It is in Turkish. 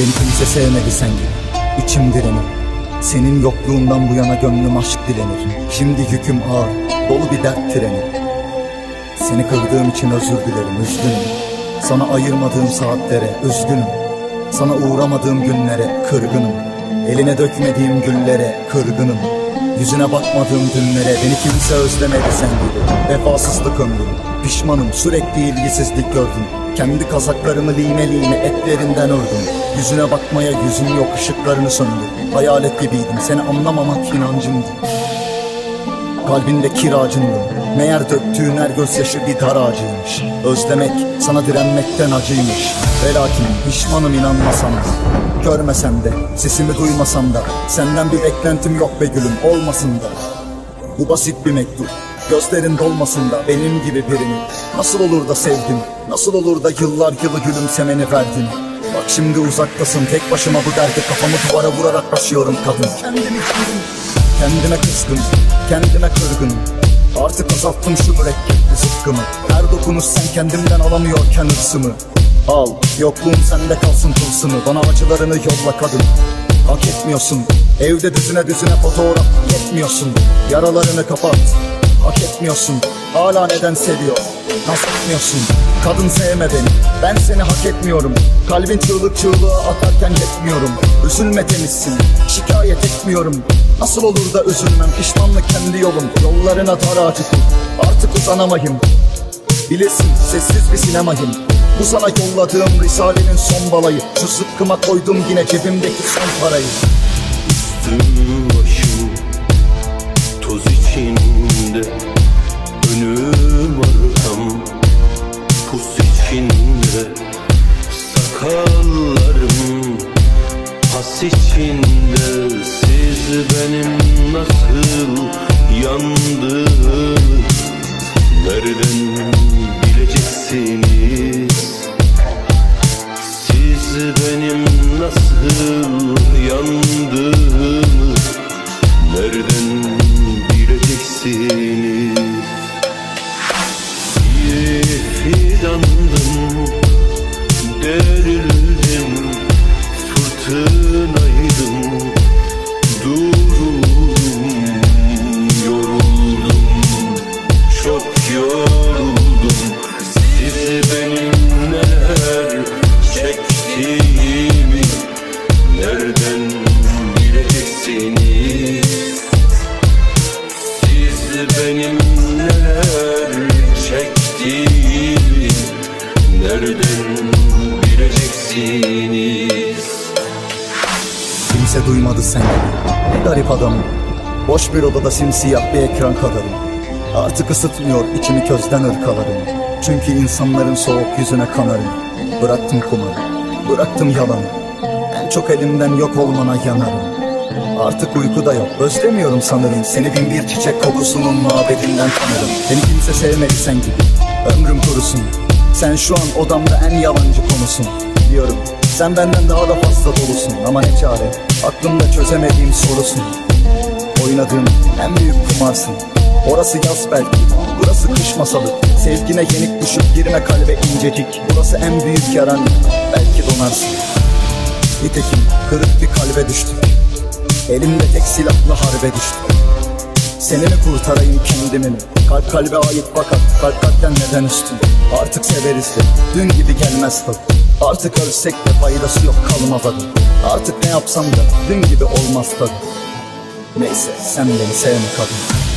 Beni kimse sevmedi sen gibi. İçim direnir. Senin yokluğundan bu yana gönlüm aşk dilenir. Şimdi yüküm ağır Dolu bir dert treni Seni kırdığım için özür dilerim Üzgünüm. Sana ayırmadığım saatlere üzgünüm. Sana uğramadığım günlere kırgınım. Eline dökmediğim güllere kırgınım. Yüzüne bakmadığım dünlere Beni kimse özlemedi sen gibi. Vefasızlık ömrüm. Pişmanım sürekli ilgisizlik gördüm. Kendi kazaklarımı lime lime etlerinden ördüm Yüzüne bakmaya yüzüm yok ışıklarını söndür. Hayalet gibiydim seni anlamamak inancımdı. Kalbinde kiracındım Meğer döktüğün her gözyaşı bir dar Özlemek sana direnmekten acıymış. Ve lakin pişmanım inanmasam da Görmesem de sesimi duymasam da Senden bir beklentim yok be gülüm olmasın da. Bu basit bir mektup Gözlerin dolmasın da benim gibi birini. Nasıl olur da sevdin Nasıl olur da yıllar yılı gülümsemeni verdin Bak şimdi uzaktasın tek başıma bu derdi Kafamı duvara vurarak başlıyorum kadın. Kendimi kırdım Kendime kızgın, kendime kırgınım Artık azalttım şu mürekkepli zıkkımı. Her dokunuş sen kendimden alamıyorken hırsımı. Al, yokluğum sende kalsın tılsımı Bana acılarını yolla kadın. Hak etmiyorsun Evde düzüne düzüne fotoğraf yetmiyorsun Yaralarını kapat Hak etmiyorsun. Hala neden seviyor Nasıl etmiyorsun Kadın sevme beni. Ben seni hak etmiyorum. Kalbin çığlık çığlığa atarken yetmiyorum. Üzülme temizsin Şikayet etmiyorum. Nasıl olur da üzülmem? Pişmanlık kendi yolum. Yollarına dar ağacı kur Artık uzanamayım Bilirsin sessiz bir sinemayım. Bu sana yolladığım risalenin son balayı. Şu zıkkıma koydum yine cebimdeki son parayı. Üstüm başım toz içinde içinde Sakallarım pas içinde. Siz benim nasıl yandığımı Nereden bileceksiniz? Siz benim nasıl yandığımı çektiğimi nereden bileceksiniz? Siz benim neler çektiğimi nereden bileceksiniz? Kimse duymadı sen Ne garip adamım Boş bir odada simsiyah bir ekran kadarım Artık ısıtmıyor içimi közden ırkalarım. Çünkü insanların soğuk yüzüne kanarım Bıraktım kumarı Bıraktım yalanı. En çok elimden yok olmana yanarım. Artık uyku da yok. Özlemiyorum sanırım. Seni bin bir çiçek kokusunun mabedinden tanırım. Beni kimse sevmedi sen gibi. Ömrüm kurusun. Sen şu an odamda en yalancı konusun. Biliyorum sen benden daha da fazla dolusun. Ama ne çare? Aklımda çözemediğim sorusun. Oynadığım en büyük kumarsın Orası yaz belki Burası kış masalı. Sevgine yenik düşüp girme kalbe incecik Burası en büyük yaran Belki donarsın. Nitekim kırık bir kalbe düştük. Elimde tek silahla harbe düştüm Seni mi kurtarayım kendimi mi? Kalp kalbe ait fakat kalp kalpten neden üstün? Artık severiz de dün gibi gelmez tadı Artık ölsek de faydası yok kalmaz adı. Artık ne yapsam da dün gibi olmaz tadı. Neyse sen beni sevme kadın